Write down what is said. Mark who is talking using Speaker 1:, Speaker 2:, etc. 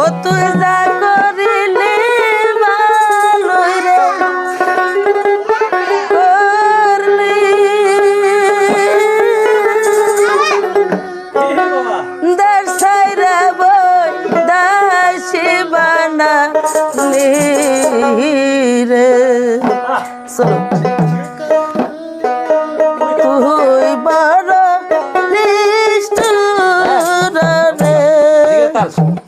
Speaker 1: ও তুই যা করিলি ভালোই রে। করলি। দর্শাই রে বই দাসি বানালি রে। চলো Cheers.